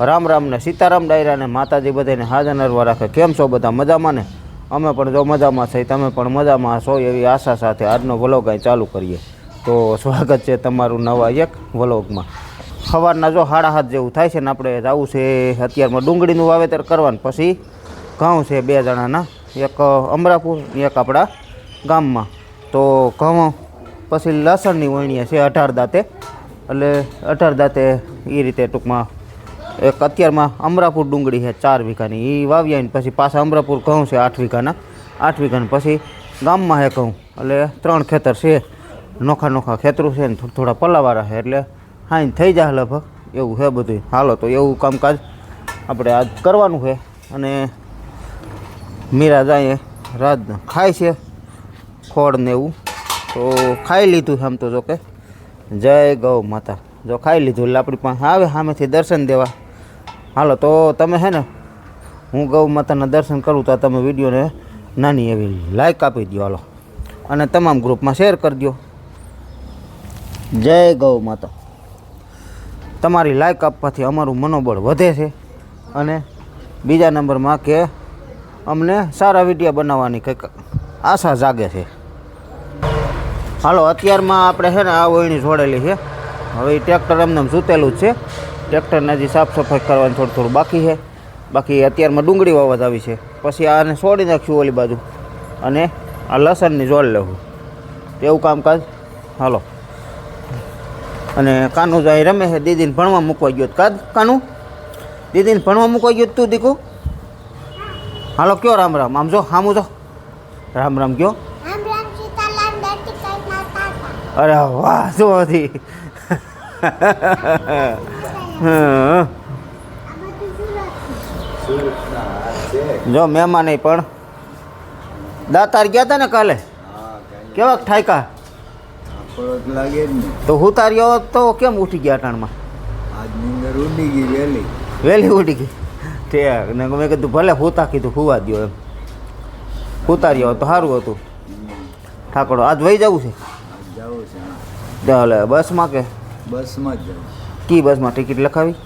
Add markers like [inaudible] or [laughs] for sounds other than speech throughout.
રામ રામને સીતારામ ડાયરાને માતાજી બધાને હાજર નરવા રાખે. કેમ છો બધા? મજામાં ને? અમે પણ જો મજામાં છે તમે પણ મજામાં છો એવી આશા સાથે આજનો વ્લોગ અહીં ચાલુ કરીએ. તો સ્વાગત છે તમારું નવા એક વ્લોગમાં. સવારના જો હાડા હાથ જેવું થાય છે ને આપણે જવું છે અત્યારમાં ડુંગળીનું વાવેતર કરવાનું. પછી ઘઉં છે બે જણાના, એક અમરાપુર એક આપણા ગામમાં. તો ઘઉં, પછી લસણની વણીએ છે અઢાર દાંતે. એટલે અઢાર દાંતે એ રીતે ટૂંકમાં એક અત્યારમાં અમરાપુર ડુંગળી છે ચાર વીઘાની. એ વાવ્યા ને પછી પાછા અમરાપુર ઘઉં છે આઠ વીઘાના. આઠ વીઘાના પછી ગામમાં છે ઘઉં. એટલે ત્રણ ખેતર છે. નોખા નોખા ખેતરું છે ને થોડા પલ્લાવાળા છે. એટલે હાઈ થઈ જાય લગભગ. એવું છે બધું હાલો, તો એવું કામકાજ આપણે આજ કરવાનું છે. અને મીરા જાય રાત ખાય છે ખોળ ને એવું. તો ખાઈ લીધું છે આમ તો જો કે. જય ગૌ માતા. જો ખાઈ લીધું એટલે આપણી પાસે આવે સામેથી દર્શન દેવા. હાલો, તો તમે હે ને, હું ગૌ માતાના દર્શન કરું તો તમે વિડીયોને નાની એવી લાઈક આપી દો હાલો. અને તમામ ગ્રુપમાં શેર કરી દો જય ગૌ માતા. તમારી લાઈક આપવાથી અમારું મનોબળ વધે છે અને બીજા નંબરમાં કે અમને સારા વીડિયો બનાવવાની કંઈક આશા જાગે છે. હાલો, અત્યારમાં આપણે છે ને આ વળણી જોડેલી છે. હવે એ ટ્રેક્ટર એમને સૂતેલું જ છે. ટ્રેક્ટરને હજી સાફ સફાઈ કરવાની થોડું થોડું બાકી છે. બાકી અત્યારમાં ડુંગળી વાવત આવી છે. પછી આને છોડી નાખ્યું ઓલી બાજુ. અને આ લસણની જોડ લેવું. તેવું કામકાજ? હાલો. અને કાનું જાય રમે છે દીદીને ભણવા મૂકવા ગયો કાદ કાનું? દીદીને ભણવા મૂકવા ગયો તું દીકુ? હાલો કયો રામ રામ? આમ જો હામું જો. રામ રામ કયો? અરે વાહ હતી? હં. જો મહેમાન નહીં પણ. દાતાર ગયા હતા ને કાલે? કેવા ઠાયકા? તો હું તાર્યો તો કેમ ઉઠી ગયા અટાણમાં? ઉડી ગઈ વહેલી વહેલી ઉઠી ગઈ. ઠેક ને મેં કીધું ભલે હુતા કીધું હુવા દ્યો એમ. હુતાર્યો હોત તો સારું હતું. ઠાકોર આજ વહી જવું છે. ચાલે બસમાં કે? બસમાં જ જવું કી બસમાં ટિકિટ લખાવી?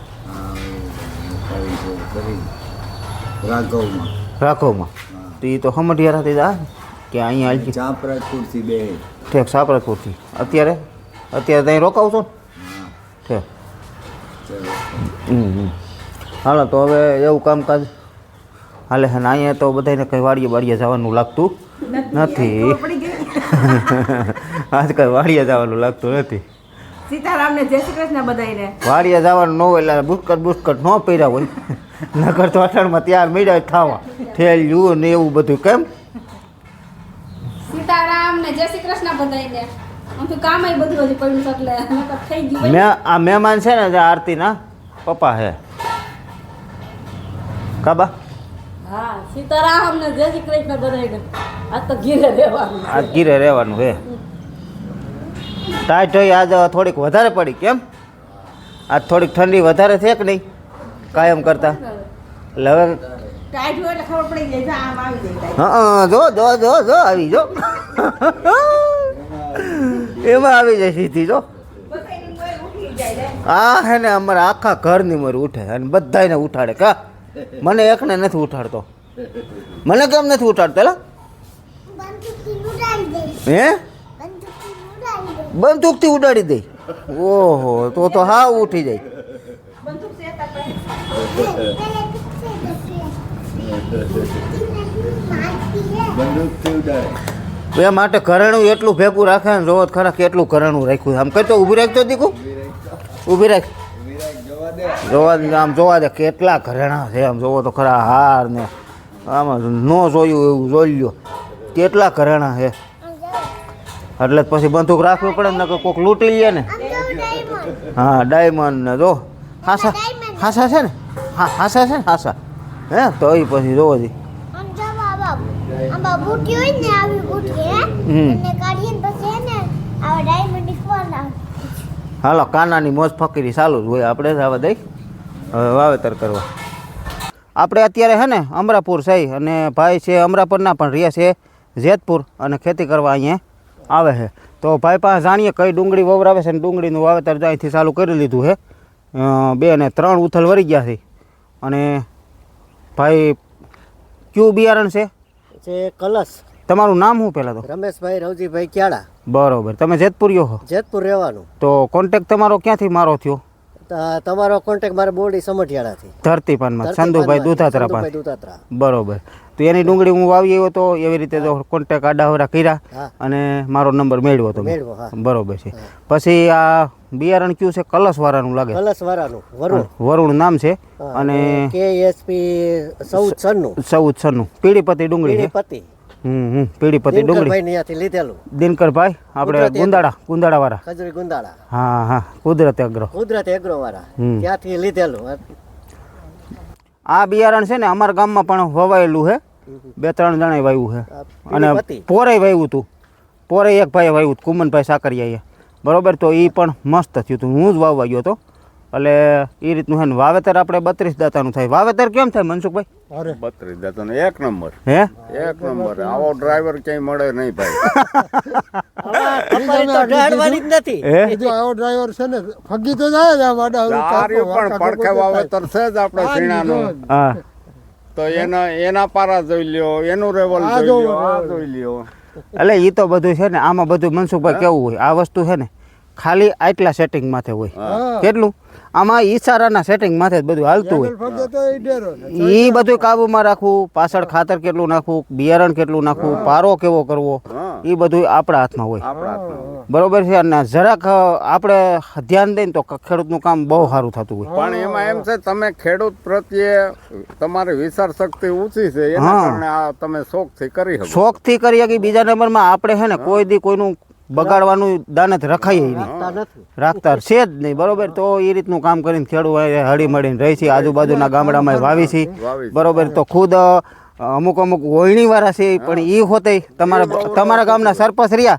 છે રાઘવમાં. રાખોમાં તો એ તો હમઢિયારાથી જા કે અહીંયા હાલજી ચાપરાજપુરથી બે. ઠેક સાપરતપુરથી અત્યારે? અત્યારે ત્યાં રોકાવશો ને? ઠેક. હાલો તો હવે એવું કામકાજ. હાલે છે અહીંયા તો બધાને કંઈ વાડીએ [laughs] વાડીએ જવાનું લાગતું નથી આજ કંઈ વાડીએ જવાનું લાગતું નથી. સીતારામને જય શ્રી કૃષ્ણ બધાયને. વાડીએ જવાનું ન હોય એટલે બુસ્કટ બુસ્કટ ન પહેર્યા હોય. નગર તો અઠાણમાં ત્યાર મીડા ખાવા. થેલ્યું ને એવું બધું. કેમ? સીતારામ ને જય શ્રી કૃષ્ણ બધાયને. આમ તો કામ બધું હજી પડ્યું છે એટલે નકર થઈ ગયું મેં આ મહેમાન છે ને જે આરતીના પપ્પા હે. કાબા? હા સીતારામ ને જય શ્રી કૃષ્ણ બધાયને. આ તો ઘીરે રહેવાનું આજ ઘીરે રહેવાનું હે. ટાઈટ હોય આજ થોડીક વધારે પડી કેમ આજ થોડીક ઠંડી વધારે છે કે નહીં? કાયમ કરતા. એટલે હવે. હા જો જો જો જો આવી જો. એમાં આવી જાય સીધી જો. આ હે ને અમારા આખા ઘરની મર ઉઠે અને બધાને ઉઠાડે કા? મને એકને નથી ઉઠાડતો. મને કેમ નથી ઉઠાડતો હે? બંદૂકથી ઉડાડી દઈ ઓહો તો તો હા ઉઠી જાય. એ માટે ઘરેણું એટલું ભેગું રાખે ને જોવો તો ખરા કેટલું ઘરેણું રાખ્યું. આમ કઈ તો ઊભી રાખતો દીકુ. ઊભી રાખ. વિરાટ જવા દે જોવા દે આમ જોવા દે કેટલા ઘરેણા છે. આમ જોવો તો ખરા હાર ને આમાં ન જોયું એવું જોઈ લ્યો. કેટલા ઘરેણા છે. એટલે પછી બંદૂક રાખવી પડે ને નકર કોક લૂંટી લે ને. હા ડાયમંડ ને જો. હાસા હાસા છે ને? હા હાસા છે ને હાસા. હે તો એ પછી જોવો જો. હાલો કાનાની મોજ ફકીરી ચાલુ જ હોય. આપણે જ આવા દઈ. હવે વાવેતર કરવા. આપણે અત્યારે હે ને અમરાપુર છે અને ભાઈ છે અમરાપુરના પણ રહે છે જેતપુર અને ખેતી કરવા અહીંયા. આવે છે તો ભાઈ પાસે જાણીએ કઈ ડુંગળી વવરાવે છે અને ડુંગળીનું વાવેતર જો અહીંથી ચાલુ કરી લીધું છે બે ને ત્રણ ઉથલ વળી ગયા છે. અને ભાઈ કયું બિયારણ છે? છે કલશ. તમારું નામ શું પહેલાં તો? રમેશભાઈ રવજીભાઈ ક્યાડા. બરોબર. તમે જેતપુર હો? જેતપુર રહેવાનું. તો કોન્ટેક તમારો ક્યાંથી મારો થયો? ત- તમારો કોન્ટેક મારે બોડી સમઢિયાળાથી. ધરતીપાનમાં સંધુભાઈ દુધાત્રા પાસે. દુધાત્રા. બરોબર. તો એની ડુંગળી હું વાવી આવ્યો તો એવી રીતે તો કોન્ટેક આડાવરા કર્યા અને મારો નંબર મેળવ્યો તો મેં. બરોબર છે. પછી આ બિયારણ કયું છે? કલશવાળાનું લાગે. કલશ વાળાનું વરુણ વરુણ નામ છે. અને કેએસપી ચૌદ સનનું. ચૌદ છન્નું પીડીપતિ ડુંગળી છે. પતિ હમ પીડીપતિ ડુંગળી. ભાઈ ત્યાંથી લીધેલું. દિનકરભાઈ આપણે ગુંદાળા ગુંદાળા વાળા ખજરી ગુંદાળા હા હા. કુદરત અગ્રો. કુદરત એગ્રો વાળા ત્યાંથી લીધેલું. આ બિયારણ છે ને અમારા ગામમાં પણ વવાયેલું છે બે ત્રણ જણાએ વાવ્યું છે અને પોરાય પોરે વાવ્યું હતું પોરે એક ભાઈએ વાવ્યું હતું કુમનભાઈ સાકરિયાએ. બરોબર? તો એ પણ મસ્ત થયું હતું હું જ વાવવા ગયો હતો એટલે એ રીતનું હે ને વાવેતર આપણે બત્રીસ દાતાનું થાય. વાવેતર કેમ થાય મનસુખભાઈ? બત્રીસ દાતાનું ને એક નંબર. હે? એક નંબર. આવો ડ્રાઈવર ક્યાંય મળે નહીં ભાઈ. કપારી તો ઢાળવાની જ નથી. હે? આવો ડ્રાઈવર છે ને ફગી તો જાય જ આમ આડા અવળી સારું કાપો, પણ પડખે વાવેતર છે જ આપણે સીણાનું હા. તો એના એના પારા જોઈ લ્યો એનું રેવલ જોઈ લ્યો આ જોઈ લ્યો. એટલે એ તો બધું છે ને આમાં બધું મનસુખભાઈ કેવું હોય? આ વસ્તુ છે ને ખાલી આટલા સેટિંગ માથે હોય. કેટલું? આમાં ઈશારાના સેટિંગ માથે જ બધું હાલતું હોય. એ બધું કાબુમાં રાખવું પાછળ ખાતર કેટલું નાખવું બિયારણ કેટલું નાખવું પારો કેવો કરવો એ બધું આપણા હાથમાં હોય. બરોબર છે? અને જરાક આપણે ધ્યાન દઈને તો ખેડૂતનું કામ બહુ સારું થતું હોય. પણ એમાં એમ છે તમે ખેડૂત પ્રત્યે તમારી વિચાર શક્તિ ઊંચી છે એના હા. કારણે આ તમે શોખથી કરી શકો શોખથી કરીએ કે બીજા નંબરમાં આપણે છે ને કોઈ દી કોઈનું બગાડવાનું દાનત રખાય નહીં. રાખતા છે જ નહીં બરોબર? તો એ રીતનું કામ કરીને ખેડૂત હળી મળીને રહી છે આજુબાજુના ગામડામાં વાવી છે. બરોબર? તો ખુદ અમુક અમુક અમુક વાળા છે પણ એ હોતે તમારા તમારા ગામના સરપંચ રહ્યા.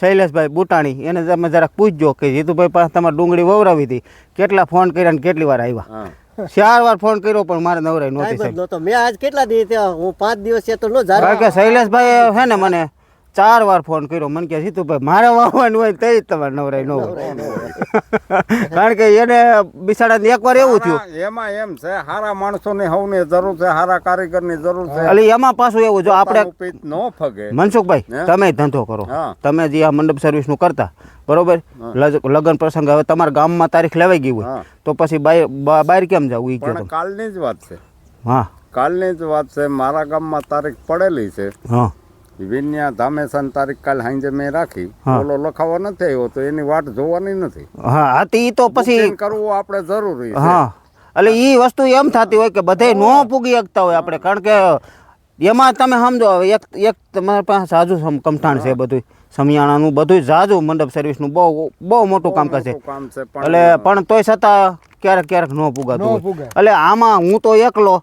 શૈલેષભાઈ બુટાણી એને તમે જરાક પૂછજો કે જીતુભાઈ પાસે તમારે ડુંગળી વવરાવી હતી. કેટલા ફોન કર્યા ને કેટલી વાર આવ્યા? ચાર વાર ફોન કર્યો પણ મારે નવરાઈ નહોતી મેં આજ કેટલા દિવસ હું પાંચ દિવસ તો નો કારણ કે શૈલેષભાઈ છે ને મને ચાર વાર ફોન કર્યો. મને કે જીતુભાઈ મારે વાવવાનું હોય તે જ તમારે નવરાય ન હોય. [laughs] કારણ કે એને બિસાડાને એક વાર એવું થયું. એમાં એમ છે સારા માણસો ની હવની જરૂર છે હારા કારીગરની જરૂર છે. એટલે એમાં પાછું એવું જો આપણે ન ફગે. મનસુખભાઈ તમે ધંધો કરો. તમે જે આ મંડપ સર્વિસનું કરતા બરોબર? લગ્ન પ્રસંગ હવે તમારા ગામમાં તારીખ લેવાઈ ગઈ હોય તો પછી બહાર કેમ જવું ઈ કહો કાલની જ વાત છે. હા. કાલની જ વાત છે મારા ગામમાં તારીખ પડેલી છે. હા. વિન્યા ધામેસન તારીખ કાલ સાંજે મેં રાખી. ઓલો લખાવો નથી આવ્યો તો એની વાટ જોવાની નથી. હા હા તો ઈ તો પછી Booking કરવું આપણે જરૂરી છે. હા એટલે એ વસ્તુ એમ થતી હોય કે બધે ન પૂગી શકતા હોય આપણે. કારણ કે એમાં તમે સમજો હવે એક એક તમારી પાસે સાજુ સમ- કમઠાણ છે બધું સમિયાણાનું બધું જાજુ મંડપ સર્વિસનું બહુ બહુ મોટું કામકાજ છે મોટું કામ છે એટલે પણ તોય છતાં ક્યારેક ક્યારેક ન પૂગાતું ન હોય. પુગાય. એટલે આમાં હું તો એકલો.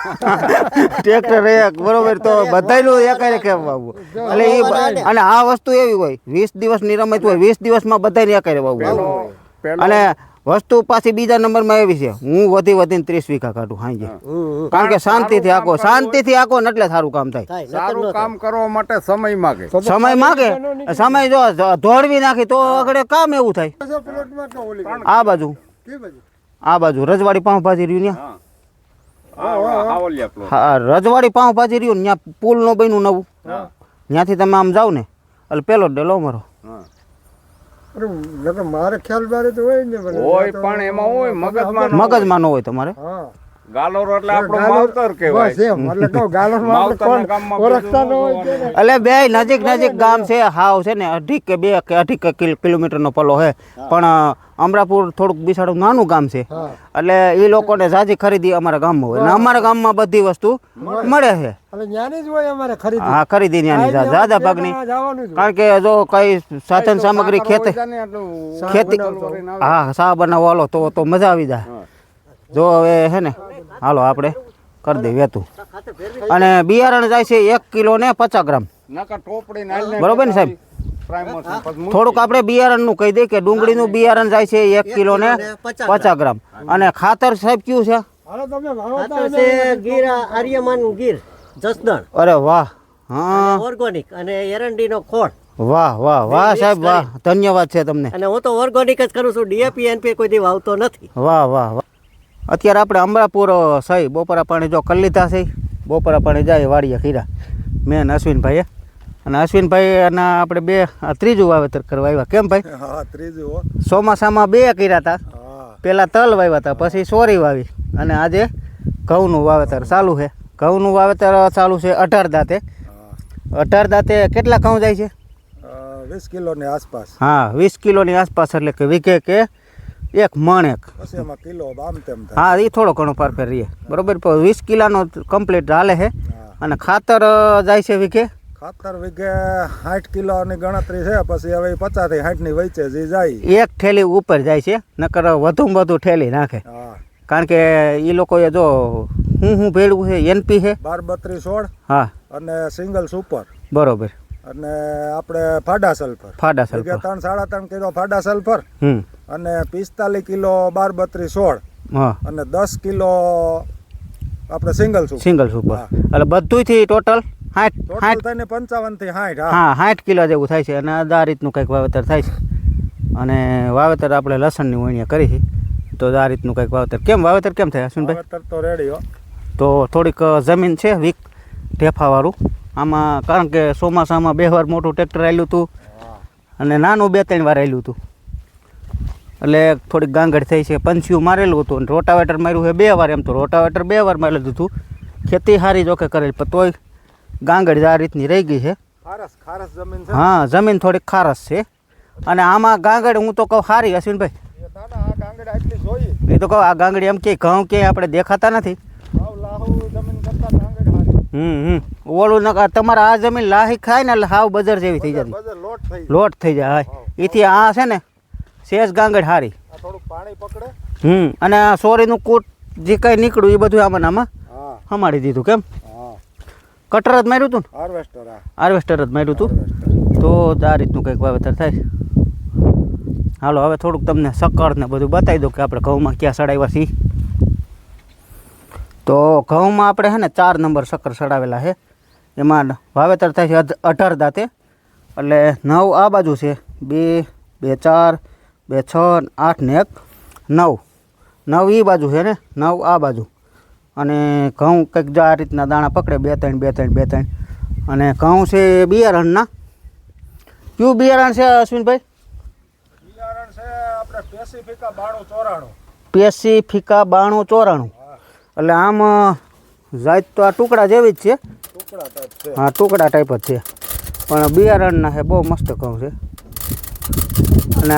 [laughs] ટ્રેક્ટર એક બરોબર તો બધાયનું એકારે કેમ વાવવું. એટલે એ અને આ વસ્તુ એવી હોય વીસ દિવસની રમત હોય વીસ દિવસમાં બધાને એકારે વાવવું. અને વસ્તુ પાછી બીજા નંબરમાં એવી છે હું વધી વધીને ત્રીસ વીઘા કાઢું હાંજે. કારણ કે શાંતિથી આખો શાંતિથી આખો ને એટલે સારું કામ થાય. સારું કામ કરવા માટે સમય માગે. સમય માગે સમય જો ધોળવી નાખી તો આગળ કામ એવું થાય. આ બાજુ. આ બાજુ રજવાડી પાઉંભાજી રહ્યું ને હા રજવાડી પાઉં ભાજી રહ્યું ને ત્યાં પુલ નો બન્યું નવું. ત્યાંથી તમે આમ જાઓ ને એટલે પેલો ડેલો મારો હા. અરે નકર મારે ખ્યાલ હોય ને હોય પણ એમાં હોય મગજમાં મગજમાં ન હોય તમારે? હા. ગાલોર એટલે આપણું માવતર કહેવાય. એટલે કહું ગાલોમાં આપણે માવતરના કોણ ગામમાં ઓળખતા ન હોય ન કે ને. એટલે બે નજીક નજીક ગામ છે હાવ છે ને અઢી કે બે કે અઢી કે કિલ- કિલોમીટરનો પલ્લો છે પણ અમરાપુર થોડુંક બિસાડું નાનું ગામ છે. એટલે એ લોકોને જાજી ખરીદી અમારા ગામમાં હોય. અમારા ગામમાં બધી વસ્તુ મળે. છે. એટલે ન્યાની જ હોય અમારે ખરીદી. હા ખરીદી ત્યાંની જા- જાજા ભાગની. કારણ કે જો કઈ સાધન સામગ્રી ખેતી ખેતી હા સા બનાવવા તો તો મજા આવી જાય. જો હવે હે ને હાલો આપણે કરી દઈએ વેતું. અને બિયારણ જાય છે એક કિલો ને પચાસ ગ્રામ. બરોબર ને સાહેબ? થોડુંક આપણે બિયારણનું કહી દઈએ કે ડુંગળીનું બિયારણ જાય છે એક કિલો ને પચાસ ગ્રામ. અને ખાતર સાહેબ કયું છે? હાલો તમે વાવો તો ખાતર છે ગીર આ આર્યમાન ગીર જસદણ. અરે વાહ હા. ઓર્ગોનિક અને એરંડીનો ખોળ. વાહ વાહ વાહ સાહેબ વાહ. ધન્યવાદ છે તમને. અને હું તો ઓર્ગોનિક જ કરું છું ડીએપી એનપી કોઈ દી વાવતો નથી. વાહ વાહ વાહ. અત્યારે આપણે અમરાપુર સહી. બપોરા પાણી જો કરી લીધા છે. બપોરા પાણી જાય વાડીએ ખીરા મેં અને અશ્વિનભાઈએ. અને અશ્વિનભાઈ અને આપણે બે ત્રીજું વાવેતર કરવા આવ્યા. કેમ ભાઈ? ત્રીજું ચોમાસામાં બે કર્યા હતા પહેલાં તલ વાવ્યા હતા પછી સોરી વાવી. અને આજે ઘઉંનું વાવેતર ચાલુ છે. ઘઉંનું વાવેતર ચાલુ છે અઢાર દાંતે. અઢાર દાંતે કેટલા ઘઉં જાય છે? વીસ કિલોની આસપાસ. હા વીસ કિલોની આસપાસ એટલે કે વીઘે કે એક મણ એક પછી એમાં કિલો આમ તેમ હા એ થોડો ઘણો પારફેર રહીએ. બરોબર? વીસ કિલાનો કમ્પ્લીટ હાલે છે અને ખાતર જાય છે વીઘે? ખાતર વીઘે સાઠ કિલોની ગણતરી છે પછી હવે પચાસથી સાઠની વચ્ચે જે જાય. એક ઠેલી ઉપર જાય છે નકર વધુમાં વધુ ઠેલી નાખે. હા. કારણ કે એ લોકોએ જો હું હું ભેળવું છે એનપી છે? બાર બત્રીસ સોળ હા. અને સિંગલ સુપર. બરોબર. અને આપણે ફાડા સલ્ફર. ફાડા સલ્ફર. ત્રણ સાડા ત્રણ કિલો ફાડા સલ્ફર અને પિસ્તાલીસ કિલો બાર બત્રીસ સોળ હા. અને દસ કિલો આપણે સિંગલ સુપર. Single super. એટલે ટોટલ સાઠ ટોટલ સાઠ થઈને પંચાવનથી સાઠ હા. સાઠ કિલો જેવું થાય છે. અને આ રીતનું કંઈક વાવેતર થાય છે. અને વાવેતર આપણે લસણની વણિયા કરી છે. તો આ રીતનું કંઈક વાવેતર. કેમ વાવેતર કેમ થાય અશ્વિનભાઈ વાવેતર તો રેડી તો થોડીક જમીન છે વીક ઢેફાવાળું. આમાં કારણ કે ચોમાસામાં બે વાર મોટું ટ્રેક્ટર આવેલું હતું. અને નાનું બે ત્રણ વાર આવેલું હતું. એટલે થોડીક ગાંગડ થઈ છે પંછીયું મારેલું હતું. અને રોટાવેટર માર્યું છે બે વાર એમ તો. રોટાવેટર બે વાર મારેલું હતું. ખેતી સારી જોકે કરેલ પણ તોય ગાંગડ આ રીતની રહી ગઈ છે. ખારસ ખારસ જમીન હા જમીન થોડીક ખારસ છે. અને આમાં ગાંગડ હું તો કહું સારી અશ્વિનભાઈ એ તો કહું આ ગાંગડી એમ કે ઘઉં ક્યાંય આપણે દેખાતા નથી. હમ હમ. ઓલું નકા તમારા આ જમીન લાહી ખાય ને એટલે હાવ બજર જેવી થઈ જતી. લોટ થઈ જાય. હા. એથી આ છે ને સેજ ગાંગડ હારી. પાણી પકડે. હમ. અને આ સોરીનું કૂટ જે કાંઈ નીકળ્યું એ બધું આમાં ને આમાં હા. હમાડી દીધું કેમ? કટર જ માર્યું હતું ને? હાર્વેસ્ટર આ હાર્વેસ્ટર જ માર્યું હતું તો આ રીતનું કંઈક વાવેતર થાય. હાલો હવે થોડુંક તમને સક્કર ને બધું બતાવી દઉં કે આપણે ઘઉંમાં ક્યાં સડાવ્યા છીએ. તો ઘઉંમાં આપણે છે ને ચાર નંબર શક્કર ચડાવેલા છે. એમાં વાવેતર થાય છે અઢાર દાંતે. એટલે નવ આ બાજુ છે. બે બે ચાર બે છ આઠ ને એક નવ. નવ એ બાજુ છે ને? નવ આ બાજુ. અને ઘઉં કંઈક જો આ રીતના દાણા પકડે બે ત્રણ બે ત્રણ બે ત્રણ. અને ઘઉં છે બિયારણના. કયું બિયારણ છે અશ્વિનભાઈ? બિયારણ છે આપણે પેસિફિકા બાણું ચોરાણું. પેસિફિકા બાણું ચોરાણું. એટલે આમ જાત તો આ ટુકડા જેવી જ છે. હા ટુકડા ટાઈપ જ છે. પણ બિયારણના છે બહુ મસ્ત કહું છે. અને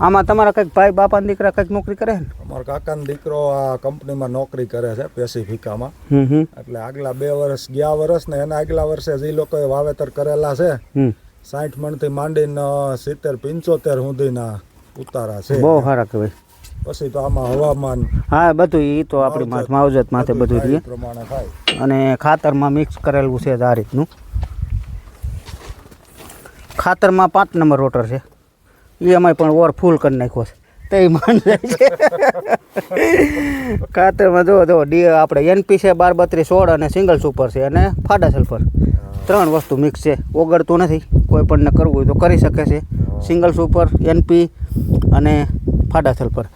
આમાં તમારા કંઈક ભાઈ બાપાના દીકરા કંઈક નોકરી કરે ને? અમારો કાકાનો દીકરો આ કંપનીમાં નોકરી કરે છે પેસિફિકામાં. એટલે આગલા બે વર્ષ ગયા વર્ષ ને એના આગલા વર્ષે જે લોકોએ વાવેતર કરેલા છે. સાઠ મણથી માંડીને સિત્તેર પંચોતેર સુધીના ઉતારા છે. બહુ સારા કહેવાય. પછી તો આમાં હવામાન હા બધું એ તો આપણી માથે માવજત માથે બધું રહે પ્રમાણે થાય. અને ખાતરમાં મિક્સ કરેલું છે આ રીતનું. ખાતરમાં પાંચ નંબર રોટર છે. એ અમે પણ ઓર ફૂલ કરી નાખ્યો છે. તે માન છે. [laughs] ખાતરમાં જો જો ડી આપણે એનપી છે બાર બત્રીસ સોળ અને સિંગલ સુપર છે અને ફાડા સલ્ફર ત્રણ વસ્તુ મિક્સ છે. ઓગળતું નથી. કોઈ પણને કરવું હોય તો કરી શકે છે. સિંગલ સુપર એનપી અને ફાડાથલ પર.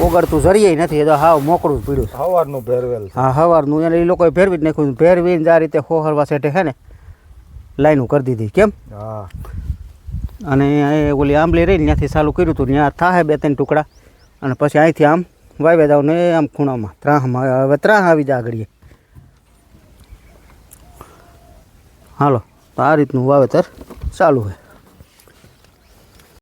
ઓગળતું જરીએ નથી એ તો હાવ મોકળું જ પીડ્યું. છે હવારનું ભેરવેલ હા સવારનું એને એ લોકોએ ભેરવી જ નાખ્યું ભેરવીને આ રીતે હોહરવા સેટે છે ને લાઈનું કરી દીધી. કેમ? હા. અને એ ઓલી આંબલી રહી ત્યાંથી ચાલુ કર્યું હતું ત્યાં થાય બે ત્રણ ટુકડા. અને પછી અહીંથી આમ વાવ્યા જાવ ને આમ ખૂણામાં ત્રાહમાં હવે ત્રાહ આવી જાય આગળ હાલો તો આ રીતનું વાવેતર ચાલુ છે